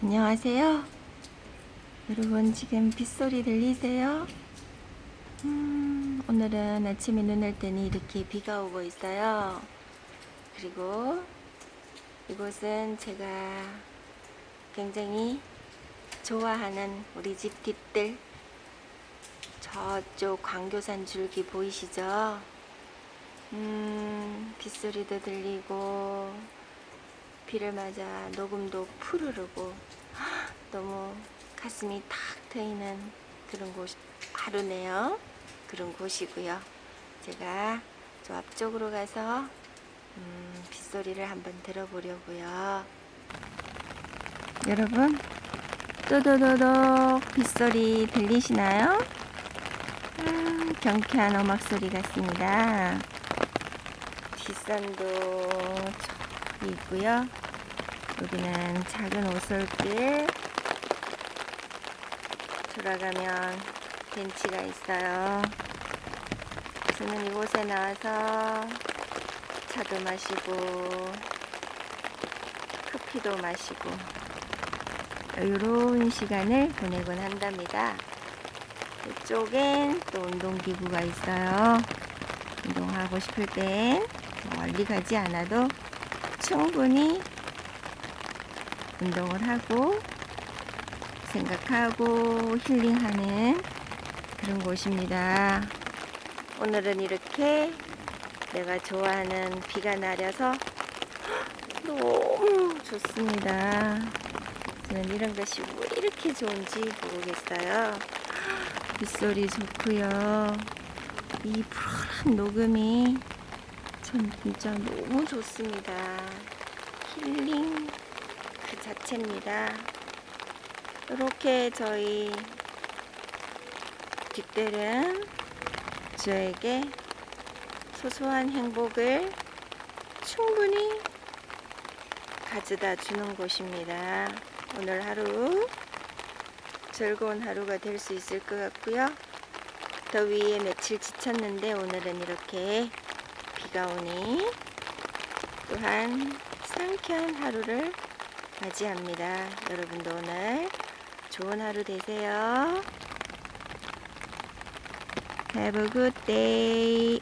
안녕하세요. 여러분 지금 빗소리 들리세요? 음, 오늘은 아침에 눈올 때는 이렇게 비가 오고 있어요. 그리고 이곳은 제가 굉장히 좋아하는 우리 집 뒷뜰 저쪽 광교산 줄기 보이시죠? 음, 빗소리도 들리고 비를 맞아 녹음도 푸르르고 너무 가슴이 탁 트이는 그런 곳 하루네요. 그런 곳이고요. 제가 저 앞쪽으로 가서 음, 빗소리를 한번 들어보려고요. 여러분 또도도독 빗소리 들리시나요? 음, 경쾌한 음악 소리 같습니다. 뒷산도 저기 있고요. 여기는 작은 오솔길. 돌아가면 벤치가 있어요. 저는 이곳에 나와서 차도 마시고 커피도 마시고 여유로운 시간을 보내곤 한답니다. 이쪽엔 또 운동기구가 있어요. 운동하고 싶을 땐 멀리 가지 않아도 충분히 운동을 하고 생각하고 힐링하는 그런 곳입니다. 오늘은 이렇게 내가 좋아하는 비가 내려서 너무 좋습니다. 저는 이런 것이 왜 이렇게 좋은지 모르겠어요. 빗소리 좋고요. 이 푸른 녹음이 전 진짜 너무 좋습니다. 힐링 그 자체입니다. 이렇게 저희 뒷들은 저에게 소소한 행복을 충분히 가져다 주는 곳입니다. 오늘 하루 즐거운 하루가 될 수 있을 것 같고요. 더위에 며칠 지쳤는데 오늘은 이렇게 비가 오니 또한 상쾌한 하루를 맞이합니다. 여러분도 오늘 좋은 하루 되세요. Have a good day.